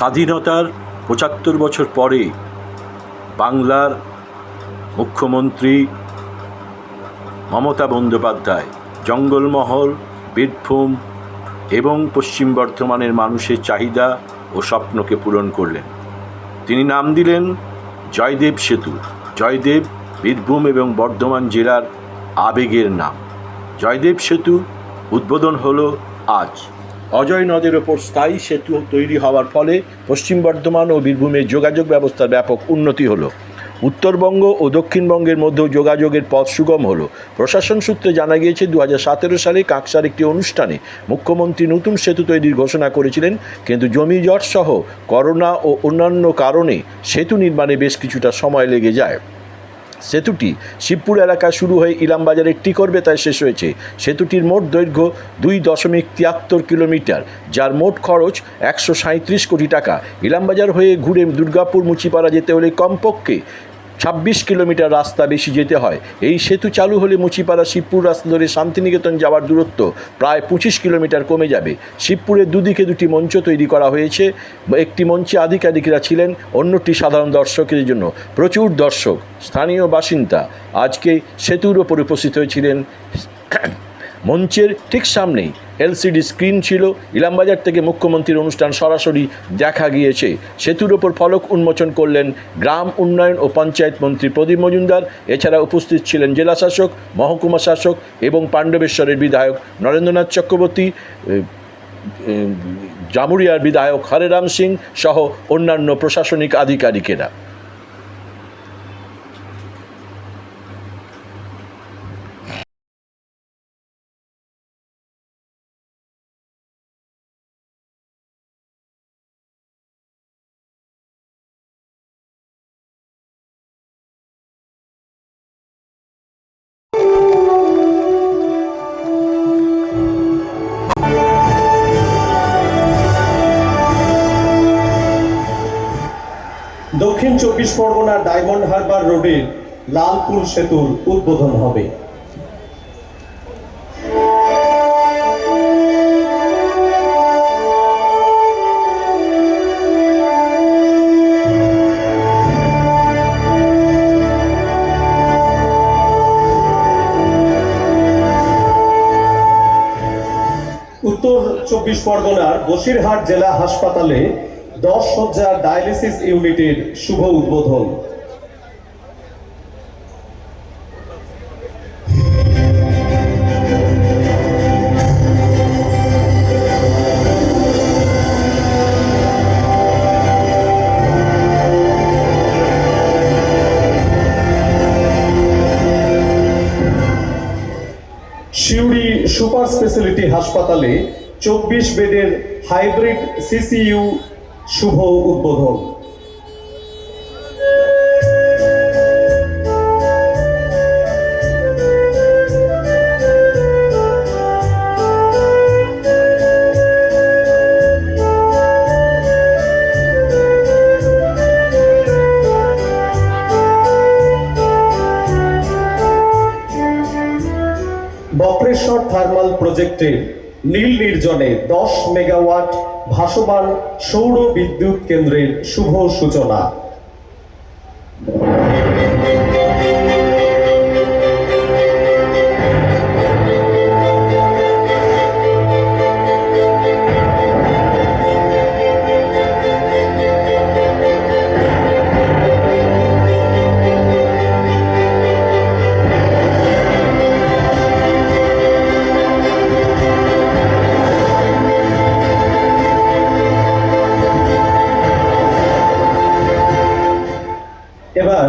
স্বাধীনতার পঁচাত্তর বছর পরে বাংলার মুখ্যমন্ত্রী মমতা বন্দ্যোপাধ্যায় জঙ্গলমহল, বীরভূম এবং পশ্চিম বর্ধমানের মানুষের চাহিদা ও স্বপ্নকে পূরণ করলেন। তিনি নাম দিলেন জয়দেব সেতু। জয়দেব বীরভূম এবং বর্ধমান জেলার আবেগের নাম। জয়দেব সেতু উদ্বোধন হলো আজ। অজয় নদের ওপর স্থায়ী সেতু তৈরি হওয়ার ফলে পশ্চিম বর্ধমান ও বীরভূমের যোগাযোগ ব্যবস্থার ব্যাপক উন্নতি হলো। উত্তরবঙ্গ ও দক্ষিণবঙ্গের মধ্যেও যোগাযোগের পথ সুগম হলো। প্রশাসন সূত্রে জানা গিয়েছে দু হাজার সতেরো সালে কাকসার একটি অনুষ্ঠানে মুখ্যমন্ত্রী নতুন সেতু তৈরির ঘোষণা করেছিলেন, কিন্তু জমি জট সহ করোনা ও অন্যান্য কারণে সেতু নির্মাণে বেশ কিছুটা সময় লেগে যায়। সেতুটি শিবপুর এলাকা শুরু হয়ে ইলামবাজারের টিকর বেতায় শেষ হয়েছে। সেতুটির মোট দৈর্ঘ্য দুই দশমিক তিয়াত্তর কিলোমিটার, যার মোট খরচ একশো কোটি টাকা। ইলামবাজার হয়ে ঘুরে দুর্গাপুর মুচিপাড়া যেতে হলে কমপক্ষে ছাব্বিশ কিলোমিটার রাস্তা বেশি যেতে হয়। এই সেতু চালু হলে মুচিপাড়া, শিবপুর রাস্তা ধরে শান্তিনিকেতন যাওয়ার দূরত্ব প্রায় পঁচিশ কিলোমিটার কমে যাবে। শিবপুরের দুদিকে দুটি মঞ্চ তৈরি করা হয়েছে। একটি মঞ্চে আধিকারিকরা ছিলেন, অন্যটি সাধারণ দর্শকের জন্য। প্রচুর দর্শক, স্থানীয় বাসিন্দা। আজকে সেতুর ওপর উপস্থিত হয়েছিলেন মঞ্চের ঠিক সামনেই এলসিডি স্ক্রিন ছিল। ইলামবাজার থেকে মুখ্যমন্ত্রীর অনুষ্ঠান সরাসরি দেখা গিয়েছে। সেতুর ওপর ফলক উন্মোচন করলেন গ্রাম উন্নয়ন ও পঞ্চায়েত মন্ত্রী প্রদীপ মজুমদার। এছাড়া উপস্থিত ছিলেন জেলা শাসক, মহকুমা শাসক এবং পাণ্ডবেশ্বরের বিধায়ক নরেন্দ্রনাথ চক্রবর্তী জামুরিয়ার বিধায়ক হরেরাম সিং সহ অন্যান্য প্রশাসনিক আধিকারিকেরা। চব্বিশ পরগনার ডায়মন্ড হারবার রোডের লালপুর সেতুর উদ্বোধন হবে। উত্তর চব্বিশ পরগনার বসিরহাট জেলা হাসপাতালে দশ শয্যার ডায়ালিসিস ইউনিটের শুভ উদ্বোধন। সিউড়ি সুপার স্পেশালিটি হাসপাতালে চব্বিশ বেডের হাইব্রিড সিসিইউ শুভ উদ্বোধন। বক্রেশ্বর থার্মাল প্রজেক্টের নীল নির্জনে দশ মেগাওয়াট ভাসমান সৌর বিদ্যুৎ কেন্দ্রের শুভ সূচনা। এবার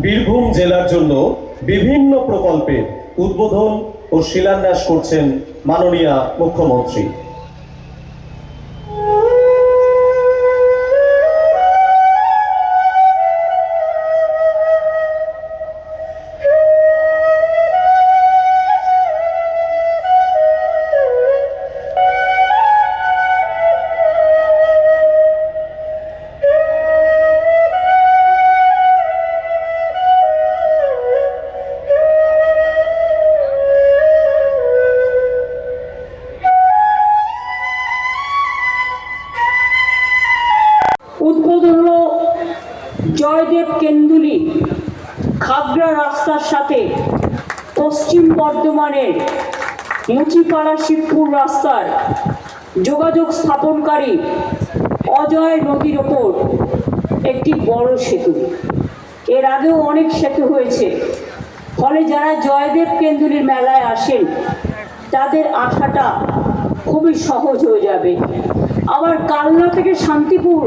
বীরভূম জেলার জন্য বিভিন্ন প্রকল্পের উদ্বোধন ও শিলান্যাস করছেন মাননীয় মুখ্যমন্ত্রী। জয়দেব কেন্দুলি খাগড়া রাস্তার সাথে পশ্চিম বর্ধমানের মুচিপাড়া শিবপুর রাস্তার যোগাযোগ স্থাপনকারী অজয় নদীর ওপর একটি বড় সেতু। এর আগেও অনেক সেতু হয়েছে। ফলে যারা জয়দেব কেন্দুলির মেলায় আসেন, তাদের আসাটা খুবই সহজ হয়ে যাবে। আবার কালনা থেকে শান্তিপুর